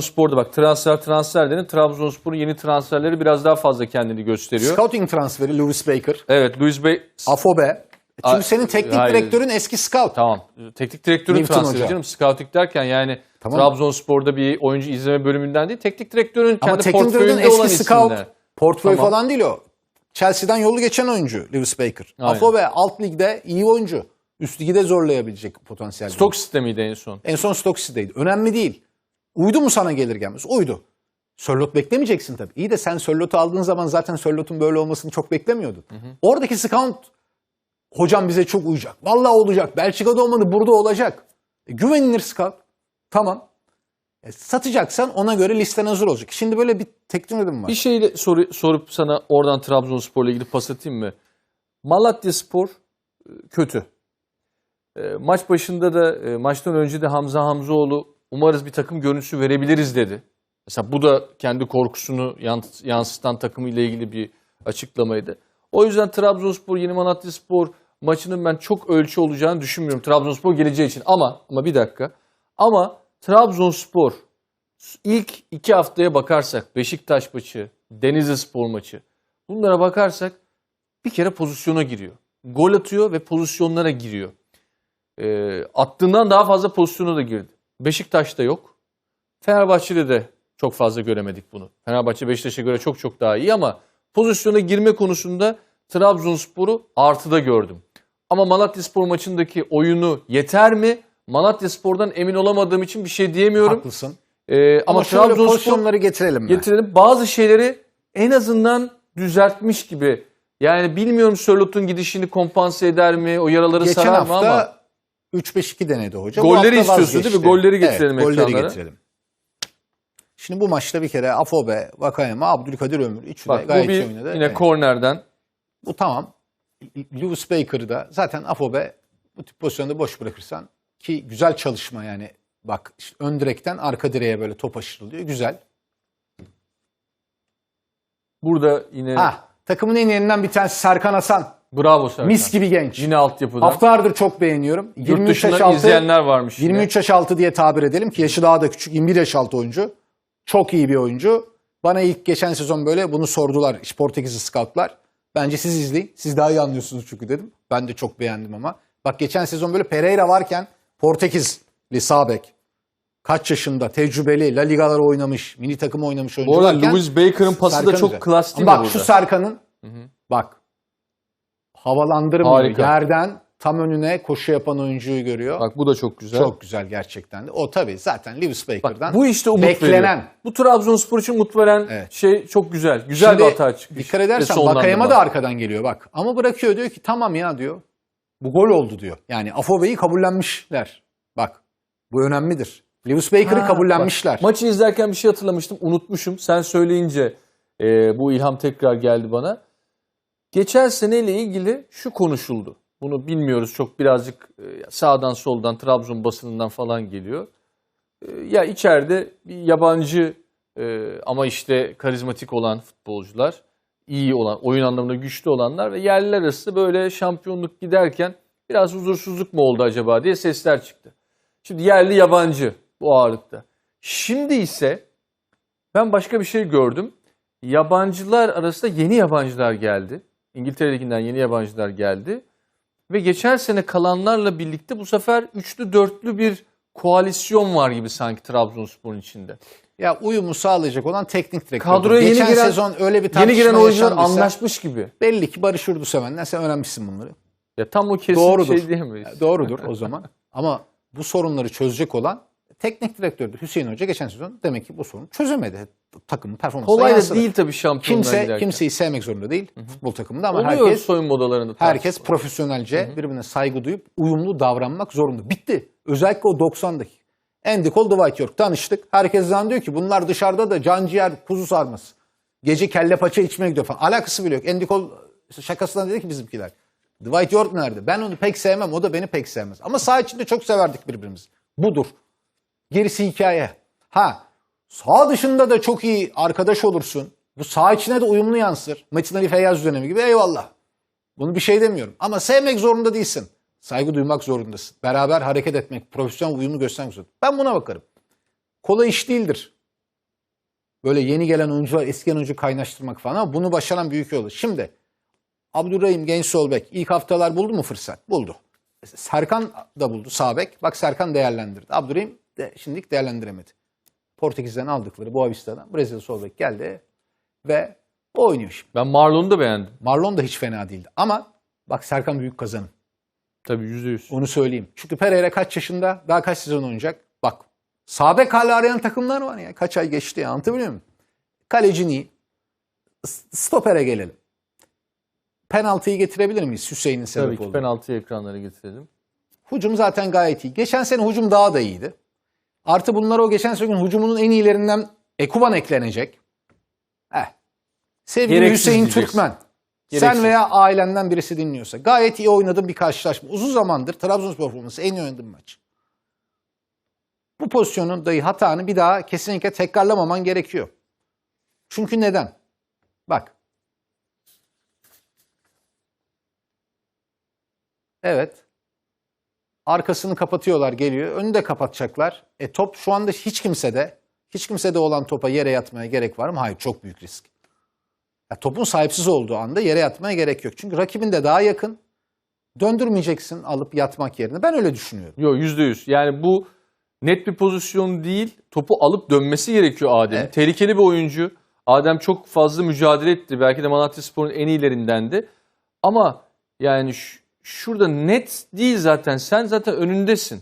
Spor'da bak transfer transfer dedin. Trabzonspor'un yeni transferleri biraz daha fazla kendini gösteriyor. Scouting transferi Lewis Baker, Evet Luis Bey Afobe. Çünkü A- senin teknik Hayır. direktörün eski scout. tamam. Teknik direktörün Newton transferi Hoca. canım. Scouting derken yani Tamam. Trabzonspor'da bir oyuncu izleme bölümünden değil. Teknik direktörün Ama kendi teknik direktörün eski scout. isimler. Portföy Tamam. falan değil o. Chelsea'den yolu geçen oyuncu Lewis Baker. Aynen. Afobe alt ligde iyi oyuncu. Üst ligi de zorlayabilecek potansiyel. Stok sistemiydi en son. En son Stoke City'deydi. Önemli değil. Uydu mu sana gelir gelmez? Uydu. Sörlot beklemeyeceksin tabii. İyi de sen Sörlot'u aldığın zaman zaten Sörlot'un böyle olmasını çok beklemiyordun. Oradaki scout hocam bize çok uyacak. Vallahi olacak. Belçika'da olmadı burada olacak. E, güvenilir scout. Tamam. E, satacaksan ona göre listen hazır olacak. Şimdi böyle bir teknik adım var. Bir şeyle soru, sorup sana oradan Trabzonspor'la ilgili pas atayım mı? Malatya Spor e, kötü. E, Maç başında da e, maçtan önce de Hamza Hamzoğlu umarız bir takım görüntüsü verebiliriz dedi. Mesela bu da kendi korkusunu yans- yansıtan takımıyla ilgili bir açıklamaydı. O yüzden Trabzonspor Yeni Malatya Spor maçının ben çok ölçü olacağını düşünmüyorum Trabzonspor geleceği için. Ama ama bir dakika. Ama Trabzonspor ilk iki haftaya bakarsak Beşiktaş maçı, Denizli Spor maçı bunlara bakarsak bir kere pozisyona giriyor. Gol atıyor ve pozisyonlara giriyor. Ee, attığından daha fazla pozisyona da girdi. Beşiktaş'ta yok. Fenerbahçe'de de çok fazla göremedik bunu. Fenerbahçe Beşiktaş'a göre çok çok daha iyi ama pozisyona girme konusunda Trabzonspor'u artıda gördüm. Ama Malatya Spor maçındaki oyunu yeter mi? Malatya Spor'dan emin olamadığım için bir şey diyemiyorum. Haklısın. Ee, ama, Ama şöyle Trabzonspor pozisyonları getirelim mi? getirelim. Bazı şeyleri en azından düzeltmiş gibi. Yani bilmiyorum Sörlot'un gidişini kompanse eder mi? O yaraları Geçen sarar mı ama hafta 3-5-2 denedi hoca. Bu Golleri istiyorsun değil mi? Golleri getirelim evet, golleri ekranlara. getirelim. Şimdi bu maçta bir kere Afobe, Vakayeme, Abdülkadir Ömür üçü de bak bu gayet iyi bir yine Evet. kornerden. Bu tamam. Lewis Baker'ı da zaten Afobe bu tip pozisyonda boş bırakırsan ki güzel çalışma yani. Bak işte ön direkten arka direğe böyle top aşırılıyor. Güzel. Burada yine Ha, takımın en iyilerinden bir tanesi Serkan Hasan. Bravo Serkan. Mis gibi genç. Yine altyapıdan. Haftalardır çok beğeniyorum. Yurt 23 yaş altı. izleyenler varmış. yine. 23 yaş altı diye tabir edelim ki yaşı daha da küçük. 21 yaş altı oyuncu. Çok iyi bir oyuncu. Bana ilk geçen sezon böyle bunu sordular işte Portekizli scoutlar. Bence siz izleyin. Siz daha iyi anlıyorsunuz çünkü dedim. Ben de çok beğendim ama. Bak geçen sezon böyle Pereira varken Portekizli sağ bek. Kaç yaşında tecrübeli La Ligalar oynamış, milli takım oynamış oyuncu Bu arada varken Louis Baker'ın pası da Serkan çok güzel. klas değil Ama mi bak burada? şu Serkan'ın bak havalandırmıyor. Harika. Yerden tam önüne koşu yapan oyuncuyu görüyor. Bak bu da çok güzel. Çok güzel gerçekten de. O tabii zaten Lewis Baker'dan Bak, bu işte umut beklenen. veriyor. Bu Trabzonspor için umut veren Evet. şey çok güzel. Güzel Şimdi bir hata çıkmış. Dikkat edersen. Bakayama da arkadan geliyor bak. Ama bırakıyor diyor ki tamam ya diyor. Bu gol oldu diyor. Yani Afobe'yi kabullenmişler. Bak bu önemlidir. Lewis Baker'ı kabullenmişler. bak, maçı izlerken bir şey hatırlamıştım. Unutmuşum. Sen söyleyince e, bu ilham tekrar geldi bana. Geçen seneyle ilgili şu konuşuldu. Bunu bilmiyoruz. Çok birazcık e, sağdan soldan Trabzon basınından falan geliyor. E, ya içeride bir yabancı e, ama işte karizmatik olan futbolcular, iyi olan, oyun anlamında güçlü olanlar ve yerliler arası böyle şampiyonluk giderken biraz huzursuzluk mu oldu acaba diye sesler çıktı. Şimdi yerli yabancı bu ağırlıkta. Şimdi ise ben başka bir şey gördüm. Yabancılar arasında yeni yabancılar geldi. İngiltere Ligi'nden yeni yabancılar geldi. Ve geçen sene kalanlarla birlikte bu sefer üçlü dörtlü bir koalisyon var gibi sanki Trabzonspor'un içinde. Ya uyumu sağlayacak olan teknik direktör. Kadroya yeni Geçen giren- sezon öyle bir Yeni giren oyuncular anlaşmış gibi. belli ki Barış Urduseven'den sen öğrenmişsin bunları. Ya tam o kesin Doğrudur. şey diyemeyiz. Doğrudur o zaman. Ama bu sorunları çözecek olan teknik direktördü Hüseyin Hoca geçen sezon demek ki bu sorunu çözemedi. Takımın performansına Kolay da yansıdı. değil tabii şampiyonluğa Kimse giderken. kimseyi sevmek zorunda değil futbol takımında ama Oluyor herkes soyunma odalarında. herkes tartışma. profesyonelce birbirine saygı duyup uyumlu davranmak zorunda. Bitti. Özellikle o 90'daki. Andy Cole, Dwight York tanıştık. Herkes zannediyor ki bunlar dışarıda da can ciğer kuzu sarması. Gece kelle paça içmeye gidiyor falan. Alakası bile yok. Andy Cole şakasından dedi ki bizimkiler. Dwight York nerede? Ben onu pek sevmem. O da beni pek sevmez. Ama saha içinde çok severdik birbirimizi. Budur. Gerisi hikaye. Ha sağ dışında da çok iyi arkadaş olursun. Bu sağ içine de uyumlu yansır. Metin Ali Feyyaz dönemi gibi eyvallah. Bunu bir şey demiyorum. Ama sevmek zorunda değilsin. Saygı duymak zorundasın. Beraber hareket etmek, profesyonel uyumu göstermek zorunda. Ben buna bakarım. Kolay iş değildir. Böyle yeni gelen oyuncular eski oyuncu kaynaştırmak falan ama bunu başaran büyük yolu. Şimdi Abdurrahim Genç Solbek ilk haftalar buldu mu fırsat? Buldu. Serkan da buldu sağ bek. Bak Serkan değerlendirdi. Abdurrahim de şimdilik değerlendiremedi. Portekiz'den aldıkları Boavista'dan Brezilya Solbek geldi ve o oynuyor şimdi. Ben Marlon'u da beğendim. Marlon da hiç fena değildi. Ama bak Serkan büyük kazanım. Tabii %100. Onu söyleyeyim. Çünkü Pereira kaç yaşında? Daha kaç sezon oynayacak? Bak. Sabek hala arayan takımlar var ya. Kaç ay geçti ya. Anlatabiliyor muyum? Kaleci iyi. Stopere gelelim. Penaltıyı getirebilir miyiz Hüseyin'in sebep Tabii ki olduğu? penaltı ekranlara getirelim. Hücum zaten gayet iyi. Geçen sene hücum daha da iyiydi. Artı bunlara o geçen sene hücumunun en iyilerinden Ekuban eklenecek. Eh. Sevgili Gereksiz Hüseyin diyeceksin. Türkmen. Gereksiz. Sen veya ailenden birisi dinliyorsa gayet iyi oynadığın bir karşılaşma. Uzun zamandır Trabzonspor forması en iyi oynadığın maç. Bu pozisyonun dahi hatanı bir daha kesinlikle tekrarlamaman gerekiyor. Çünkü neden? Bak. Evet. Arkasını kapatıyorlar geliyor. Önünü de kapatacaklar. E top şu anda hiç kimsede, hiç kimsede olan topa yere yatmaya gerek var mı? Hayır çok büyük risk. Ya topun sahipsiz olduğu anda yere yatmaya gerek yok. Çünkü rakibin de daha yakın. Döndürmeyeceksin alıp yatmak yerine. Ben öyle düşünüyorum. Yok %100. Yani bu net bir pozisyon değil. Topu alıp dönmesi gerekiyor Adem'in. Evet. Tehlikeli bir oyuncu. Adem çok fazla mücadele etti. Belki de Malatyaspor'un en iyilerindendi. Ama yani ş- şurada net değil zaten. Sen zaten önündesin.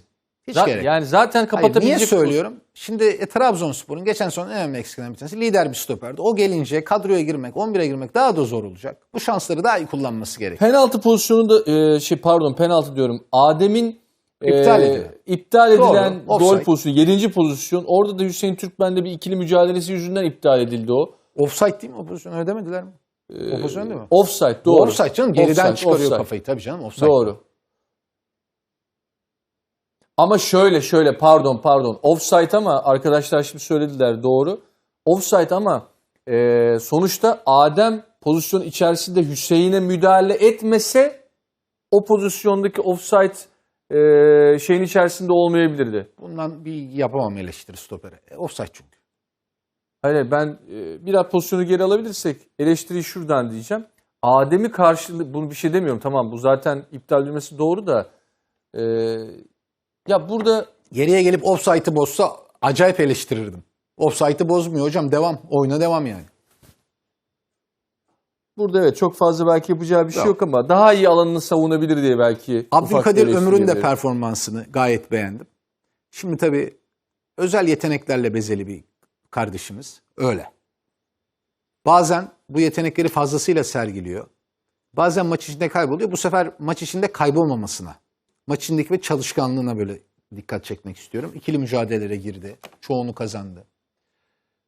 Hiç Za- gerek. Yani zaten Hayır, kapatabilecek niye bir pozisyon. söylüyorum? Şimdi e, Trabzonspor'un geçen sezon en önemli eksiklerinden bir tanesi lider bir stoperdi. O gelince kadroya girmek, 11'e girmek daha da zor olacak. Bu şansları daha iyi kullanması gerekiyor. Penaltı pozisyonunda e, şey pardon penaltı diyorum. Adem'in e, İptal edilen. iptal Doğru, edilen gol pozisyonu 7. pozisyon. Orada da Hüseyin Türkmen'le bir ikili mücadelesi yüzünden iptal edildi o. Offside değil mi o pozisyonu ödemediler mi? Pozisyon değil mi? Offside doğru. Offside canım geriden Offside, çıkarıyor offside. kafayı tabii canım offside. Doğru. Ama şöyle şöyle pardon pardon offside ama arkadaşlar şimdi söylediler doğru. Offside ama e, sonuçta Adem pozisyon içerisinde Hüseyin'e müdahale etmese o pozisyondaki offside e, şeyin içerisinde olmayabilirdi. Bundan bir yapamam eleştiri stopere. E, offside çünkü. Hayır ben e, biraz pozisyonu geri alabilirsek eleştiriyi şuradan diyeceğim. Adem'i karşılığı bunu bir şey demiyorum tamam bu zaten iptal edilmesi doğru da e, ya burada Geriye gelip offside'ı bozsa acayip eleştirirdim. Offside'ı bozmuyor hocam devam. Oyuna devam yani. burada evet çok fazla belki yapacağı bir şey Yok. ama daha iyi alanını savunabilir diye belki ufak Abdülkadir bir Ömür'ün de performansını gayet beğendim. Şimdi tabii özel yeteneklerle bezeli bir kardeşimiz. Öyle. Bazen bu yetenekleri fazlasıyla sergiliyor. Bazen maç içinde kayboluyor. Bu sefer maç içinde kaybolmamasına, maç içindeki ve çalışkanlığına böyle dikkat çekmek istiyorum. İkili mücadelelere girdi. Çoğunu kazandı.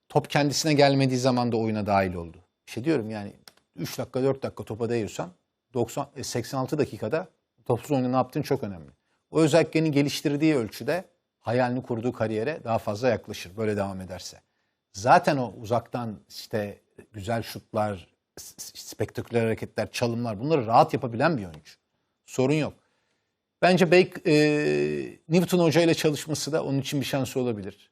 Top kendisine gelmediği zaman da oyuna dahil oldu. İşte diyorum yani 3 dakika 4 dakika topa değiyorsan 90, e, 86 dakikada topsuz oyunda ne yaptığın çok önemli. O özelliklerini geliştirdiği ölçüde hayalini kurduğu kariyere daha fazla yaklaşır böyle devam ederse. Zaten o uzaktan işte güzel şutlar, spektaküler hareketler, çalımlar bunları rahat yapabilen bir oyuncu. Sorun yok. Bence Bake, e, Newton Hoca ile çalışması da onun için bir şansı olabilir.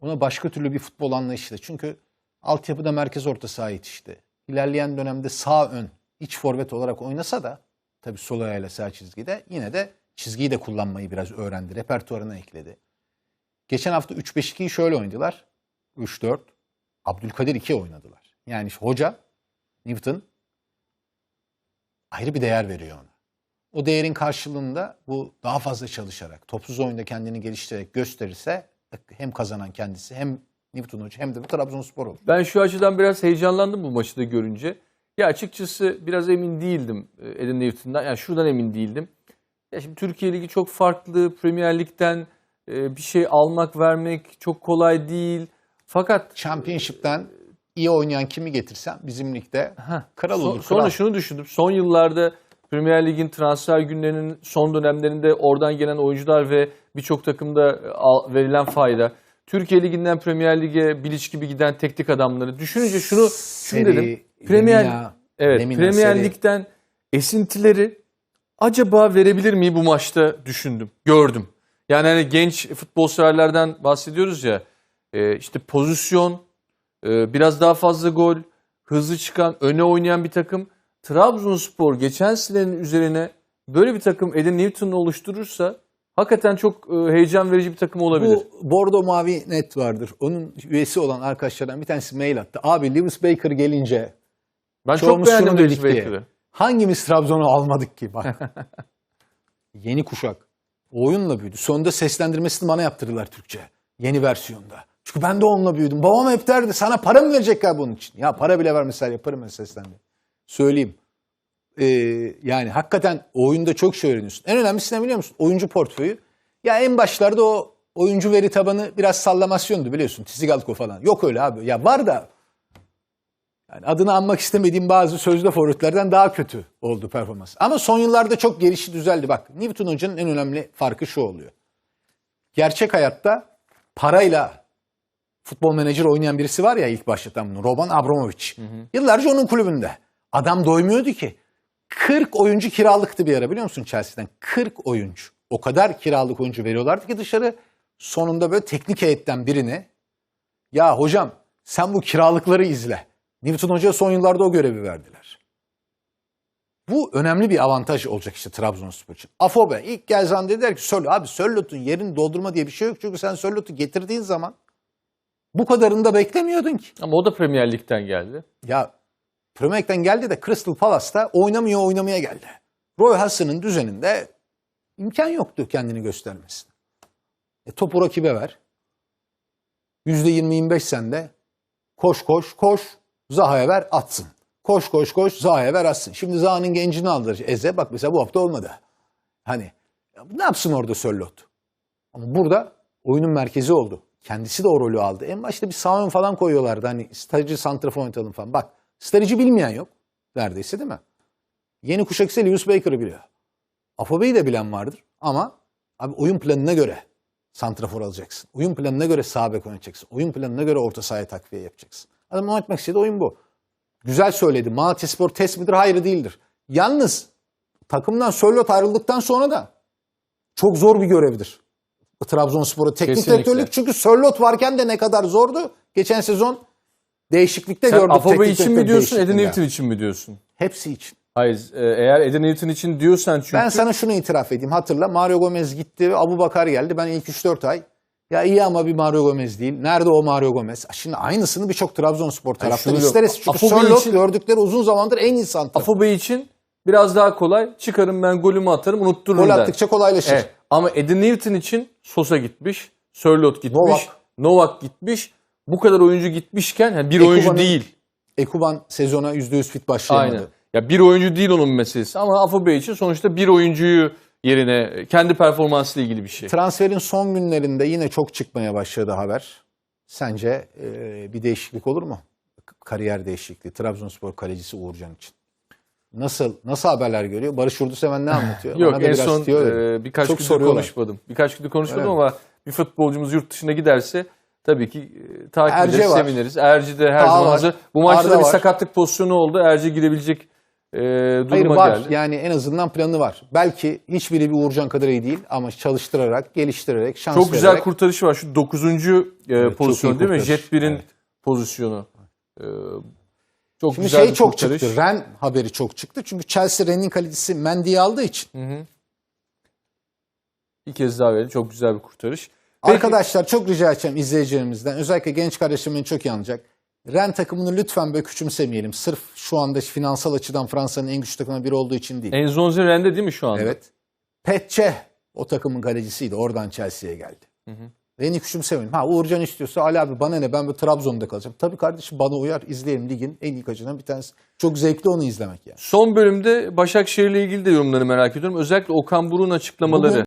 Ona başka türlü bir futbol anlayışı da. Çünkü altyapıda merkez orta saha yetişti. İlerleyen dönemde sağ ön iç forvet olarak oynasa da tabii sol ayağıyla sağ çizgide yine de çizgiyi de kullanmayı biraz öğrendi. Repertuarına ekledi. Geçen hafta 3-5-2'yi şöyle oynadılar. 3-4. Abdülkadir 2 oynadılar. Yani hoca Newton ayrı bir değer veriyor ona. O değerin karşılığında bu daha fazla çalışarak, topsuz oyunda kendini geliştirerek gösterirse hem kazanan kendisi hem Newton Hoca hem de bu Trabzonspor olur. Ben şu açıdan biraz heyecanlandım bu maçı da görünce. Ya açıkçası biraz emin değildim e, Edin Newton'dan. Yani şuradan emin değildim. Ya şimdi Türkiye Ligi çok farklı. Premier Lig'den e, bir şey almak vermek çok kolay değil. Fakat Championship'ten iyi oynayan kimi getirsem bizim ligde kral So- olur. Sonra kral. şunu düşündüm. Son yıllarda Premier Lig'in transfer günlerinin son dönemlerinde oradan gelen oyuncular ve birçok takımda e, verilen fayda. Türkiye Ligi'nden Premier Lig'e Bilic gibi giden teknik adamları düşününce şunu şunu Seri, dedim. Premier Lemina, Evet, Lemina, Premier Seri. Lig'den esintileri acaba verebilir mi bu maçta düşündüm, gördüm. Yani hani genç futbol severlerden bahsediyoruz ya, e, işte pozisyon, e, biraz daha fazla gol, hızlı çıkan, öne oynayan bir takım. Trabzonspor geçen senenin üzerine böyle bir takım Edin Newton'u oluşturursa hakikaten çok e, heyecan verici bir takım olabilir. Bu Bordo Mavi Net vardır. Onun üyesi olan arkadaşlardan bir tanesi mail attı. Abi Lewis Baker gelince ben çok beğendim diye. Baker'ı. hangimiz Trabzon'u almadık ki? Bak. Yeni kuşak. O oyunla büyüdü. Sonunda seslendirmesini bana yaptırdılar Türkçe. Yeni versiyonda. Çünkü ben de onunla büyüdüm. Babam hep derdi sana para mı verecekler bunun için? Ya para bile vermeseler yaparım ben seslendirme. Söyleyeyim. Ee, yani hakikaten oyunda çok şey öğreniyorsun. En önemlisi ne biliyor musun? Oyuncu portföyü. Ya en başlarda o oyuncu veri tabanı biraz sallamasyondu biliyorsun. Tizigalko falan. Yok öyle abi. Ya var da yani adını anmak istemediğim bazı sözde forvetlerden daha kötü oldu performans. Ama son yıllarda çok gelişi düzeldi. Bak Newton Hoca'nın en önemli farkı şu oluyor. Gerçek hayatta parayla futbol menajer oynayan birisi var ya ilk başlatan bunu. Roman Abramovich. Yıllarca onun kulübünde. Adam doymuyordu ki. 40 oyuncu kiralıktı bir ara biliyor musun Chelsea'den? 40 oyuncu. O kadar kiralık oyuncu veriyorlardı ki dışarı sonunda böyle teknik heyetten birini ya hocam sen bu kiralıkları izle. Newton Hoca'ya son yıllarda o görevi verdiler. Bu önemli bir avantaj olacak işte Trabzonspor için. Afobe ilk geldiği zaman dediler ki Sörlot abi Sörlot'un yerini doldurma diye bir şey yok. Çünkü sen Sörlot'u getirdiğin zaman bu kadarını da beklemiyordun ki. Ama o da Premier Lig'den geldi. Ya Premier League'den geldi de Crystal Palace'ta oynamıyor oynamaya geldi. Roy Hudson'ın düzeninde imkan yoktu kendini göstermesine. E, topu rakibe ver. %20-25 sende. Koş koş koş. Zaha'ya ver atsın. Koş koş koş Zaha'ya ver atsın. Şimdi Zaha'nın gencini aldılar. Eze bak mesela bu hafta olmadı. Hani ne yapsın orada Sörlot? Ama burada oyunun merkezi oldu. Kendisi de o rolü aldı. En başta bir sağ ön falan koyuyorlardı. Hani strateji santrafor oynatalım falan. Bak strateji bilmeyen yok. Neredeyse değil mi? Yeni kuşak ise Lewis Baker'ı biliyor. Afobe'yi de bilen vardır. Ama abi oyun planına göre santrafor alacaksın. Oyun planına göre sağ bek oynatacaksın. Oyun planına göre orta sahaya takviye yapacaksın. Adam oynatmak istediği oyun bu. Güzel söyledi. Malatyaspor test midir? Hayır değildir. Yalnız takımdan Sörlot ayrıldıktan sonra da çok zor bir görevdir. Trabzonspor'a teknik Kesinlikle. direktörlük çünkü Sörlot varken de ne kadar zordu. Geçen sezon değişiklikte Sen gördük. Afobe için mi diyorsun, Edin. Newton için mi diyorsun? Hepsi için. Hayır, e, eğer Edin Newton için diyorsan çünkü... Ben sana şunu itiraf edeyim. Hatırla Mario Gomez gitti, Abu Bakar geldi. Ben ilk 3-4 ay ya iyi ama bir Mario Gomez değil. Nerede o Mario Gomez? Şimdi aynısını birçok Trabzonspor taraftarı isteriz. Çünkü Sörlot için- gördükleri uzun zamandır en iyi santrafor. Afobe için biraz daha kolay. Çıkarım ben golümü atarım unuttururum Gol der. attıkça kolaylaşır. Evet. Ama Edin Newton için Sosa gitmiş, Sörlot gitmiş, Novak. Novak, gitmiş. Bu kadar oyuncu gitmişken yani bir Ekuba'nın oyuncu değil. Ekuban sezona %100 fit başlayamadı. Aynen. Ya bir oyuncu değil onun meselesi ama Afobe için sonuçta bir oyuncuyu yerine kendi performansıyla ilgili bir şey. Transferin son günlerinde yine çok çıkmaya başladı haber. Sence e, bir değişiklik olur mu? Kariyer değişikliği. Trabzonspor kalecisi Uğurcan için. Nasıl nasıl haberler görüyor? Barış Yurduseven ne anlatıyor? Yok Bana en son e, birkaç Çok gündür soruyorlar. konuşmadım. Birkaç gündür konuşmadım mi? ama bir futbolcumuz yurt dışına giderse tabii ki e, takip Erce ederiz, var. seviniriz. Erci de her Taha zaman var. hazır. Bu maçta da bir var. sakatlık pozisyonu oldu. Erci girebilecek e, duruma Hayır var. geldi. Yani en azından planı var. Belki hiçbiri bir Uğurcan kadar iyi değil ama çalıştırarak, geliştirerek, şans Çok güzel vererek. kurtarışı var. Şu 9. e, çok pozisyon değil mi? kurtarış. Jet 1'in Evet. pozisyonu. E, çok Şimdi güzel şey çok kurtarış. çıktı. Ren haberi çok çıktı. Çünkü Chelsea Ren'in kalitesi Mendy'yi aldığı için. Bir kez daha verelim. Çok güzel bir kurtarış. Peki, Arkadaşlar çok rica edeceğim izleyicilerimizden. Özellikle genç kardeşim beni çok iyi anlayacak. Ren takımını lütfen böyle küçümsemeyelim. Sırf şu anda finansal açıdan Fransa'nın en güçlü takımı biri olduğu için değil. Enzonzi Rende değil mi şu anda? Evet. Petçe o takımın kalecisiydi. Oradan Chelsea'ye geldi. Beni küçümsemeyin. Ha Uğurcan istiyorsa Ali abi bana ne ben bu Trabzon'da kalacağım. Tabii kardeşim bana uyar. İzleyelim ligin en iyi kaçından bir tanesi. Çok zevkli onu izlemek yani. Son bölümde Başakşehir'le ilgili de yorumları merak ediyorum. Özellikle Okan Buruk'un açıklamaları. Bugün